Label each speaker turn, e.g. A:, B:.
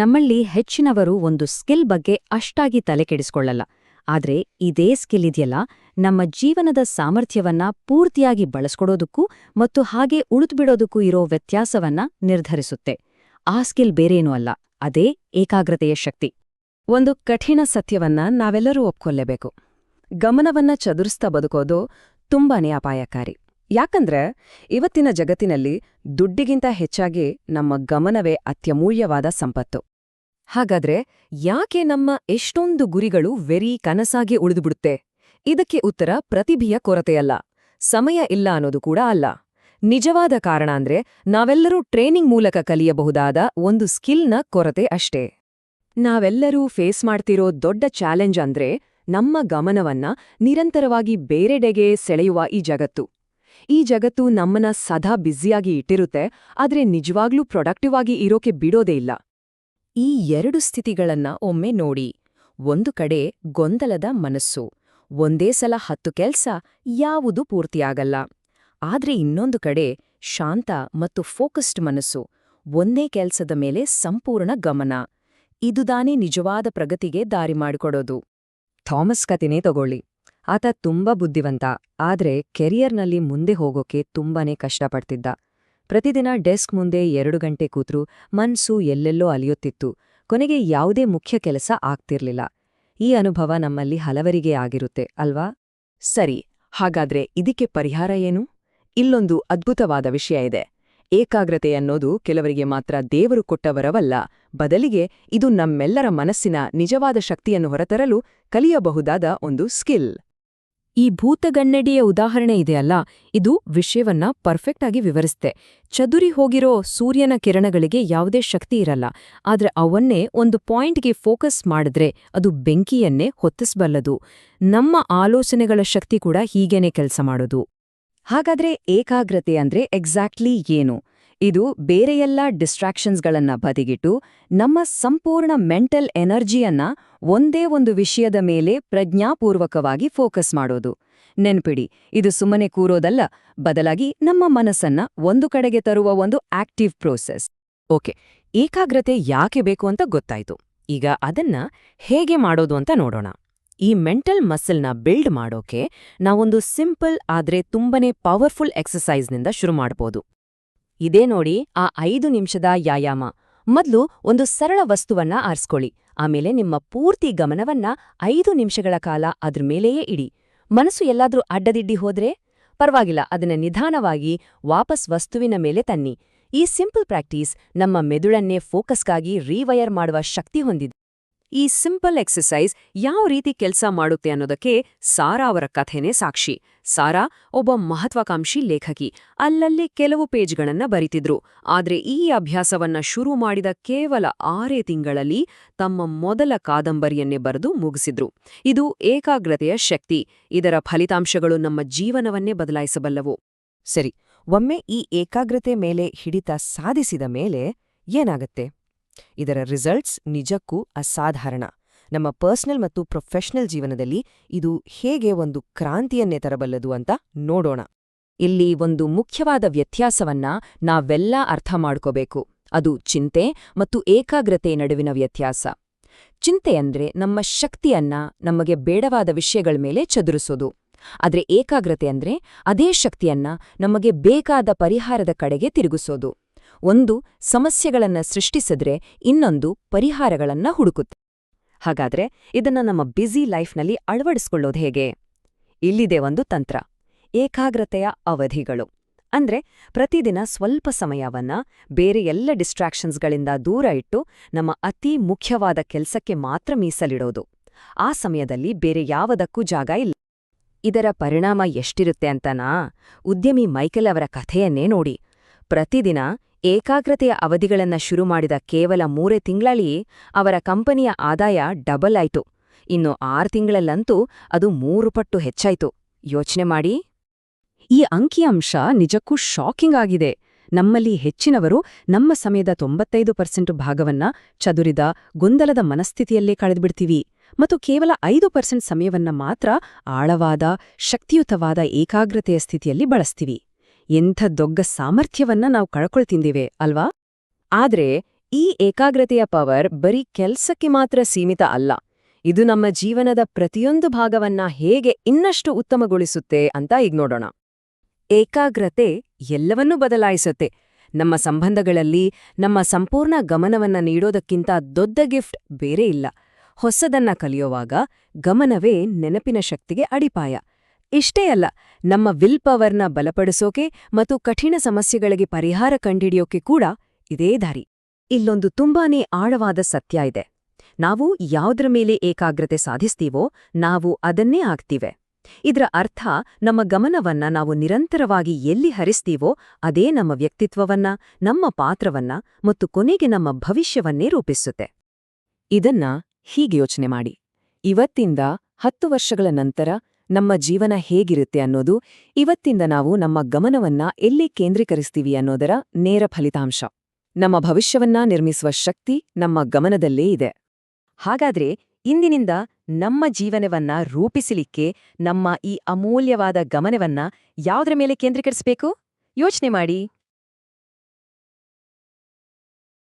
A: ನಮ್ಮಲ್ಲಿ ಹೆಚ್ಚಿನವರು ಒಂದು ಸ್ಕಿಲ್ ಬಗ್ಗೆ ಅಷ್ಟಾಗಿ ತಲೆಕೆಡಿಸ್ಕೊಳ್ಳಲ್ಲ. ಆದ್ರೆ ಇದೇ ಸ್ಕಿಲ್ ಇದೆಯಲ್ಲ, ನಮ್ಮ ಜೀವನದ ಸಾಮರ್ಥ್ಯವನ್ನ ಪೂರ್ತಿಯಾಗಿ ಬಳಸ್ಕೊಡೋದಕ್ಕೂ ಮತ್ತು ಹಾಗೆ ಉಳಿದ್ಬಿಡೋದಕ್ಕೂ ಇರೋ ವ್ಯತ್ಯಾಸವನ್ನ ನಿರ್ಧರಿಸುತ್ತೆ. ಆ ಸ್ಕಿಲ್ ಬೇರೇನೂ ಅಲ್ಲ, ಅದೇ ಏಕಾಗ್ರತೆಯ ಶಕ್ತಿ.
B: ಒಂದು ಕಠಿಣ ಸತ್ಯವನ್ನ ನಾವೆಲ್ಲರೂ ಒಪ್ಕೊಳ್ಳೇಬೇಕು ಗಮನವನ್ನ ಚದುರಿಸ್ತಾ ಬದುಕೋದು ತುಂಬಾನೇ ಅಪಾಯಕಾರಿ. ಯಾಕಂದ್ರೆ ಇವತ್ತಿನ ಜಗತ್ತಿನಲ್ಲಿ ದುಡ್ಡಿಗಿಂತ ಹೆಚ್ಚಾಗಿ ನಮ್ಮ ಗಮನವೇ ಅತ್ಯಮೂಲ್ಯವಾದ ಸಂಪತ್ತು. ಹಾಗಾದ್ರೆ ಯಾಕೆ ನಮ್ಮ ಎಷ್ಟೊಂದು ಗುರಿಗಳು ವೆರಿ ಕನಸಾಗಿ ಉಳಿದುಬಿಡುತ್ತೆ? ಇದಕ್ಕೆ ಉತ್ತರ ಪ್ರತಿಭೆಯ ಕೊರತೆಯಲ್ಲ. ಸಮಯ ಇಲ್ಲ ಅನ್ನೋದು ಕೂಡ ಅಲ್ಲ. ನಿಜವಾದ ಕಾರಣ ಅಂದ್ರೆ ನಾವೆಲ್ಲರೂ ಟ್ರೈನಿಂಗ್ ಮೂಲಕ ಕಲಿಯಬಹುದಾದ ಒಂದು ಸ್ಕಿಲ್ನ ಕೊರತೆ ಅಷ್ಟೇ. ನಾವೆಲ್ಲರೂ ಫೇಸ್ ಮಾಡ್ತಿರೋ ದೊಡ್ಡ ಚಾಲೆಂಜ್ ಅಂದ್ರೆ ನಮ್ಮ ಗಮನವನ್ನ ನಿರಂತರವಾಗಿ ಬೇರೆಡೆಗೆ ಸೆಳೆಯುವ ಈ ಜಗತ್ತು. ಈ ಜಗತ್ತು ನಮ್ಮನ್ನ ಸದಾ ಬ್ಯುಸಿಯಾಗಿ ಇಟ್ಟಿರುತ್ತೆ, ಆದ್ರೆ ನಿಜವಾಗ್ಲೂ ಪ್ರೊಡಕ್ಟಿವ್ ಆಗಿ ಇರೋಕೆ ಬಿಡೋದೇ ಇಲ್ಲ. ಈ ಎರಡು ಸ್ಥಿತಿಗಳನ್ನ ಒಮ್ಮೆ ನೋಡಿ. ಒಂದು ಕಡೆ ಗೊಂದಲದ ಮನಸ್ಸು. ಒಂದೇ ಸಲ ಹತ್ತು ಕೆಲ್ಸ ಯಾವುದು ಪೂರ್ತಿಯಾಗಲ್ಲ. ಆದ್ರೆ ಇನ್ನೊಂದು ಕಡೆ ಶಾಂತ ಮತ್ತು ಫೋಕಸ್ಡ್ ಮನಸ್ಸು. ಒಂದೇ ಕೆಲ್ಸದ ಮೇಲೆ ಸಂಪೂರ್ಣ ಗಮನ. ಇದುದಾನೇ ನಿಜವಾದ ಪ್ರಗತಿಗೆ ದಾರಿ ಮಾಡಿಕೊಡೋದು. ಥಾಮಸ್ ಕತೆನೇ ತಗೊಳ್ಳಿ. ಆತ ತುಂಬಾ ಬುದ್ಧಿವಂತ, ಆದ್ರೆ ಕೆರಿಯರ್ನಲ್ಲಿ ಮುಂದೆ ಹೋಗೋಕೆ ತುಂಬಾನೇ ಕಷ್ಟಪಡ್ತಿದ್ದ. ಪ್ರತಿದಿನ ಡೆಸ್ಕ್ ಮುಂದೆ ಎರಡು ಗಂಟೆ ಕೂತ್ರು, ಮನ್ಸು ಎಲ್ಲೆಲ್ಲೋ ಅಲಿಯುತ್ತಿತ್ತು. ಕೊನೆಗೆ ಯಾವುದೇ ಮುಖ್ಯ ಕೆಲಸ ಆಗ್ತಿರ್ಲಿಲ್ಲ. ಈ ಅನುಭವ ನಮ್ಮಲ್ಲಿ ಹಲವರಿಗೆ ಆಗಿರುತ್ತೆ, ಅಲ್ವಾ? ಸರಿ, ಹಾಗಾದ್ರೆ ಇದಕ್ಕೆ ಪರಿಹಾರ ಏನು? ಇಲ್ಲೊಂದು ಅದ್ಭುತವಾದ ವಿಷಯ ಇದೆ. ಏಕಾಗ್ರತೆ ಅನ್ನೋದು ಕೆಲವರಿಗೆ ಮಾತ್ರ ದೇವರು ಕೊಟ್ಟವರವಲ್ಲ, ಬದಲಿಗೆ ಇದು ನಮ್ಮೆಲ್ಲರ ಮನಸ್ಸಿನ ನಿಜವಾದ ಶಕ್ತಿಯನ್ನು ಹೊರತರಲು ಕಲಿಯಬಹುದಾದ ಒಂದು ಸ್ಕಿಲ್. ಈ ಭೂತಗನ್ನಡಿಯ ಉದಾಹರಣೆ ಇದೆಯಲ್ಲ ಇದು ವಿಷಯವನ್ನ ಪರ್ಫೆಕ್ಟ್ ಆಗಿ ವಿವರಿಸ್ತೆ ಚದುರಿ ಹೋಗಿರೋ ಸೂರ್ಯನ ಕಿರಣಗಳಿಗೆ ಯಾವುದೇ ಶಕ್ತಿ ಇರಲ್ಲ. ಆದರೆ ಅವನ್ನೇ ಒಂದು ಪಾಯಿಂಟ್ಗೆ ಫೋಕಸ್ ಮಾಡಿದ್ರೆ ಅದು ಬೆಂಕಿಯನ್ನೇ ಹೊತ್ತಿಸಬಲ್ಲದು. ನಮ್ಮ ಆಲೋಚನೆಗಳ ಶಕ್ತಿ ಕೂಡ ಹೀಗೇನೆ ಕೆಲಸ ಮಾಡೋದು. ಹಾಗಾದ್ರೆ ಏಕಾಗ್ರತೆ ಅಂದ್ರೆ ಎಕ್ಸಾಕ್ಟ್ಲಿ ಏನು? ಇದು ಬೇರೆಯೆಲ್ಲ ಡಿಸ್ಟ್ರಾಕ್ಷನ್ಸ್ಗಳನ್ನ ಬದಿಗಿಟ್ಟು ನಮ್ಮ ಸಂಪೂರ್ಣ ಮೆಂಟಲ್ ಎನರ್ಜಿಯನ್ನ ಒಂದೇ ಒಂದು ವಿಷಯದ ಮೇಲೆ ಪ್ರಜ್ಞಾಪೂರ್ವಕವಾಗಿ ಫೋಕಸ್ ಮಾಡೋದು. ನೆನ್ಪಿಡಿ, ಇದು ಸುಮ್ಮನೆ ಕೂರೋದಲ್ಲ, ಬದಲಾಗಿ ನಮ್ಮ ಮನಸ್ಸನ್ನ ಒಂದು ಕಡೆಗೆ ತರುವ ಒಂದು ಆಕ್ಟಿವ್ ಪ್ರೋಸೆಸ್ ಓಕೆ, ಏಕಾಗ್ರತೆ ಯಾಕೆ ಬೇಕು ಅಂತ ಗೊತ್ತಾಯಿತು. ಈಗ ಅದನ್ನ ಹೇಗೆ ಮಾಡೋದು ಅಂತ ನೋಡೋಣ. ಈ ಮೆಂಟಲ್ ಮಸಲ್ನ ಬಿಲ್ಡ್ ಮಾಡೋಕೆ ನಾವೊಂದು ಸಿಂಪಲ್ ಆದ್ರೆ ತುಂಬನೇ ಪವರ್ಫುಲ್ ಎಕ್ಸಸೈಸ್ನಿಂದ ಶುರು ಮಾಡ್ಬೋದು. ಇದೇ ನೋಡಿ ಆ ಐದು ನಿಮಿಷದ ವ್ಯಾಯಾಮ. ಮೊದಲು ಒಂದು ಸರಳ ವಸ್ತುವನ್ನ ಆರಿಸ್ಕೊಳ್ಳಿ. ಆಮೇಲೆ ನಿಮ್ಮ ಪೂರ್ತಿ ಗಮನವನ್ನ ಐದು ನಿಮಿಷಗಳ ಕಾಲ ಅದ್ರ ಮೇಲೆಯೇ ಇಡಿ. ಮನಸ್ಸು ಎಲ್ಲಾದ್ರೂ ಅಡ್ಡದಿಡ್ಡಿ ಹೋದ್ರೆ? ಪರವಾಗಿಲ್ಲ, ಅದನ್ನ ನಿಧಾನವಾಗಿ ವಾಪಸ್ ವಸ್ತುವಿನ ಮೇಲೆ ತನ್ನಿ. ಈ ಸಿಂಪಲ್ ಪ್ರಾಕ್ಟೀಸ್ ನಮ್ಮ ಮೆದುಳನ್ನೇ ಫೋಕಸ್ಗಾಗಿ ರೀವಯರ್ ಮಾಡುವ ಶಕ್ತಿ ಹೊಂದಿದೆ. ಈ ಸಿಂಪಲ್ ಎಕ್ಸಸೈಸ್ ಯಾವ ರೀತಿ ಕೆಲಸ ಮಾಡುತ್ತೆ ಅನ್ನೋದಕ್ಕೆ ಸಾರಾ ಅವರ ಕಥೆನೇ ಸಾಕ್ಷಿ. ಸಾರಾ ಒಬ್ಬ ಮಹತ್ವಾಕಾಂಕ್ಷಿ ಲೇಖಕಿ. ಅಲ್ಲಲ್ಲಿ ಕೆಲವು ಪೇಜ್ಗಳನ್ನ ಬರಿತಿದ್ರು. ಆದ್ರೆ ಈ ಅಭ್ಯಾಸವನ್ನ ಶುರು ಮಾಡಿದ ಕೇವಲ ಆರೇ ತಿಂಗಳಲ್ಲಿ ತಮ್ಮ ಮೊದಲ ಕಾದಂಬರಿಯನ್ನೇ ಬರೆದು ಮುಗಿಸಿದ್ರು. ಇದು ಏಕಾಗ್ರತೆಯ ಶಕ್ತಿ. ಇದರ ಫಲಿತಾಂಶಗಳು ನಮ್ಮ ಜೀವನವನ್ನೇ ಬದಲಾಯಿಸಬಲ್ಲವು. ಸರಿ, ಒಮ್ಮೆ ಈ ಏಕಾಗ್ರತೆ ಮೇಲೆ ಹಿಡಿತ ಸಾಧಿಸಿದ ಮೇಲೆ ಏನಾಗತ್ತೆ? ಇದರ ರಿಸಲ್ಟ್ಸ್ ನಿಜಕ್ಕೂ ಅಸಾಧಾರಣ. ನಮ್ಮ ಪರ್ಸನಲ್ ಮತ್ತು ಪ್ರೊಫೆಷನಲ್ ಜೀವನದಲ್ಲಿ ಇದು ಹೇಗೆ ಒಂದು ಕ್ರಾಂತಿಯನ್ನೇ ತರಬಲ್ಲದು ಅಂತ ನೋಡೋಣ. ಇಲ್ಲಿ ಒಂದು ಮುಖ್ಯವಾದ ವ್ಯತ್ಯಾಸವನ್ನ ನಾವೆಲ್ಲ ಅರ್ಥ ಮಾಡ್ಕೋಬೇಕು. ಅದು ಚಿಂತೆ ಮತ್ತು ಏಕಾಗ್ರತೆ ನಡುವಿನ ವ್ಯತ್ಯಾಸ. ಚಿಂತೆ ಅಂದ್ರೆ ನಮ್ಮ ಶಕ್ತಿಯನ್ನ ನಮಗೆ ಬೇಡವಾದ ವಿಷಯಗಳ ಮೇಲೆ ಚದುರಿಸೋದು. ಆದ್ರೆ ಏಕಾಗ್ರತೆ ಅಂದ್ರೆ ಅದೇ ಶಕ್ತಿಯನ್ನ ನಮಗೆ ಬೇಕಾದ ಪರಿಹಾರದ ಕಡೆಗೆ ತಿರುಗಿಸೋದು. ಒಂದು ಸಮಸ್ಯೆಗಳನ್ನ ಸೃಷ್ಟಿಸಿದ್ರೆ ಇನ್ನೊಂದು ಪರಿಹಾರಗಳನ್ನ ಹುಡುಕುತ್ತೆ. ಹಾಗಾದ್ರೆ ಇದನ್ನ ನಮ್ಮ ಬ್ಯುಸಿ ಲೈಫ್ನಲ್ಲಿ ಅಳವಡಿಸ್ಕೊಳ್ಳೋದು ಹೇಗೆ? ಇಲ್ಲಿದೆ ಒಂದು ತಂತ್ರ, ಏಕಾಗ್ರತೆಯ ಅವಧಿಗಳು. ಅಂದ್ರೆ ಪ್ರತಿದಿನ ಸ್ವಲ್ಪ ಸಮಯವನ್ನ ಬೇರೆ ಎಲ್ಲ ಡಿಸ್ಟ್ರಾಕ್ಷನ್ಸ್ಗಳಿಂದ ದೂರ ಇಟ್ಟು ನಮ್ಮ ಅತಿ ಮುಖ್ಯವಾದ ಕೆಲಸಕ್ಕೆ ಮಾತ್ರ ಮೀಸಲಿಡೋದು. ಆ ಸಮಯದಲ್ಲಿ ಬೇರೆ ಯಾವುದಕ್ಕೂ ಜಾಗ ಇಲ್ಲ. ಇದರ ಪರಿಣಾಮ ಎಷ್ಟಿರುತ್ತೆ ಅಂತನಾ? ಉದ್ಯಮಿ ಮೈಕೆಲ್ ಅವರ ಕಥೆಯನ್ನೇ ನೋಡಿ. ಪ್ರತಿದಿನ ಏಕಾಗ್ರತೆಯ ಅವಧಿಗಳನ್ನ ಶುರು ಮಾಡಿದ ಕೇವಲ ಮೂರೇ ತಿಂಗಳಲ್ಲಿ ಅವರ ಕಂಪನಿಯ ಆದಾಯ ಡಬಲ್ ಆಯ್ತು. ಇನ್ನು ಆರು ತಿಂಗಳಲ್ಲಂತೂ ಅದು ಮೂರು ಪಟ್ಟು ಹೆಚ್ಚಾಯ್ತು. ಯೋಚನೆ ಮಾಡಿ. ಈ ಅಂಕಿಅಂಶ ನಿಜಕ್ಕೂ ಶಾಕಿಂಗ್ ಆಗಿದೆ. ನಮ್ಮಲ್ಲಿ ಹೆಚ್ಚಿನವರು ನಮ್ಮ ಸಮಯದ ತೊಂಬತ್ತೈದು ಪರ್ಸೆಂಟ್ ಭಾಗವನ್ನ ಚದುರಿದ ಗೊಂದಲದ ಮನಸ್ಥಿತಿಯಲ್ಲೇ ಕಳೆದುಬಿಡ್ತೀವಿ ಮತ್ತು ಕೇವಲ ಐದು ಪರ್ಸೆಂಟ್ ಸಮಯವನ್ನ ಮಾತ್ರ ಆಳವಾದ, ಶಕ್ತಿಯುತವಾದ ಏಕಾಗ್ರತೆಯ ಸ್ಥಿತಿಯಲ್ಲಿ ಬಳಸ್ತೀವಿ. ಎಂಥ ದೊಗ್ಗ ಸಾಮರ್ಥ್ಯವನ್ನ ನಾವು ಕಳ್ಕೊಳ್ತಿಂದಿವೆ, ಅಲ್ವಾ? ಆದ್ರೆ ಈ ಏಕಾಗ್ರತೆಯ ಪವರ್ ಬರೀ ಕೆಲ್ಸಕ್ಕೆ ಮಾತ್ರ ಸೀಮಿತ ಅಲ್ಲ. ಇದು ನಮ್ಮ ಜೀವನದ ಪ್ರತಿಯೊಂದು ಭಾಗವನ್ನ ಹೇಗೆ ಇನ್ನಷ್ಟು ಉತ್ತಮಗೊಳಿಸುತ್ತೆ ಅಂತ ಈಗ ನೋಡೋಣ. ಏಕಾಗ್ರತೆ ಎಲ್ಲವನ್ನೂ ಬದಲಾಯಿಸುತ್ತೆ. ನಮ್ಮ ಸಂಬಂಧಗಳಲ್ಲಿ ನಮ್ಮ ಸಂಪೂರ್ಣ ಗಮನವನ್ನ ನೀಡೋದಕ್ಕಿಂತ ದೊಡ್ಡ ಗಿಫ್ಟ್ ಬೇರೆ ಇಲ್ಲ. ಹೊಸದನ್ನ ಕಲಿಯುವಾಗ ಗಮನವೇ ನೆನಪಿನ ಶಕ್ತಿಗೆ ಅಡಿಪಾಯ. ಇಷ್ಟೇ ಅಲ್ಲ, ನಮ್ಮ ವಿಲ್ ಪವರ್ನ ಬಲಪಡಿಸೋಕೆ ಮತ್ತು ಕಠಿಣ ಸಮಸ್ಯೆಗಳಿಗೆ ಪರಿಹಾರ ಕಂಡಿಡಿಯೋಕೆ ಕೂಡ ಇದೇ ದಾರಿ. ಇಲ್ಲೊಂದು ತುಂಬಾನೇ ಆಳವಾದ ಸತ್ಯ ಇದೆ. ನಾವು ಯಾವುದ್ರ ಮೇಲೆ ಏಕಾಗ್ರತೆ ಸಾಧಿಸ್ತೀವೋ ನಾವು ಅದನ್ನೇ ಆಗ್ತೀವೆ. ಇದರ ಅರ್ಥ ನಮ್ಮ ಗಮನವನ್ನ ನಾವು ನಿರಂತರವಾಗಿ ಎಲ್ಲಿ ಹರಿಸ್ತೀವೋ ಅದೇ ನಮ್ಮ ವ್ಯಕ್ತಿತ್ವವನ್ನ, ನಮ್ಮ ಪಾತ್ರವನ್ನ ಮತ್ತು ಕೊನೆಗೆ ನಮ್ಮ ಭವಿಷ್ಯವನ್ನೇ ರೂಪಿಸುತ್ತೆ. ಇದನ್ನ ಹೀಗೆ ಯೋಚನೆ ಮಾಡಿ. ಇವತ್ತಿಂದ ಹತ್ತು ವರ್ಷಗಳ ನಂತರ ನಮ್ಮ ಜೀವನ ಹೇಗಿರುತ್ತೆ ಅನ್ನೋದು ಇವತ್ತಿಂದ ನಾವು ನಮ್ಮ ಗಮನವನ್ನ ಎಲ್ಲಿ ಕೇಂದ್ರೀಕರಿಸ್ತೀವಿ ಅನ್ನೋದರ ನೇರ ಫಲಿತಾಂಶ. ನಮ್ಮ ಭವಿಷ್ಯವನ್ನ ನಿರ್ಮಿಸುವ ಶಕ್ತಿ ನಮ್ಮ ಗಮನದಲ್ಲೇ ಇದೆ. ಹಾಗಾದ್ರೆ ಇಂದಿನಿಂದ ನಮ್ಮ ಜೀವನವನ್ನ ರೂಪಿಸಲಿಕ್ಕೆ ನಮ್ಮ ಈ ಅಮೂಲ್ಯವಾದ ಗಮನವನ್ನ ಯಾವುದರ ಮೇಲೆ ಕೇಂದ್ರೀಕರಿಸಬೇಕು? ಯೋಚನೆ ಮಾಡಿ.